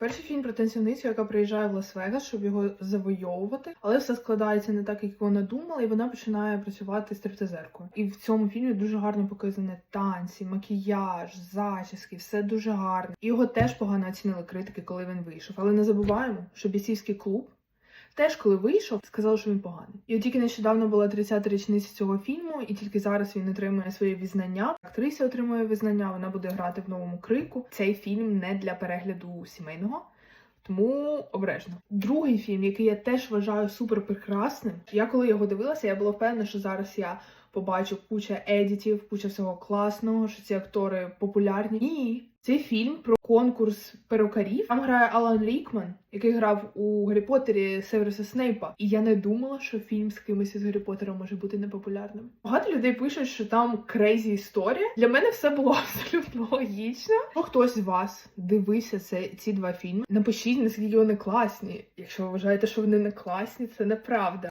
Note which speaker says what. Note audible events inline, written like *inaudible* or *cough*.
Speaker 1: Перший фільм про танцівницю, яка приїжджає в Лас-Вегас, щоб його завойовувати, але все складається не так, як вона думала, і вона починає працювати стриптизеркою. І в цьому фільмі дуже гарно показані танці, макіяж, зачіски, все дуже гарно. Його теж погано оцінили критики, коли він вийшов. Але не забуваємо, що бійцівський клуб. Теж, коли вийшов, сказали, що він поганий. І от тільки нещодавно була 30-та річниця цього фільму, і тільки зараз він отримує своє визнання. Актриса отримує визнання, вона буде грати в новому крику. Цей фільм не для перегляду сімейного. Тому обережно. Другий фільм, який я теж вважаю супер прекрасним. Я коли його дивилася, я була впевнена, що зараз я побачу куча едітів, куча всього класного, що ці актори популярні. Ні, цей фільм про конкурс перукарів. Там грає Алан Рікман, який грав у Гаррі Поттері Северуса Снейпа. І я не думала, що фільм з кимось із Гаррі Поттера може бути непопулярним. Багато людей пишуть, що там крейзі історія. Для мене все було *laughs* абсолютно логічно. Якщо хтось з вас дивився це, ці два фільми, напишіть, наскільки вони класні. Якщо ви вважаєте, що вони не класні, це неправда.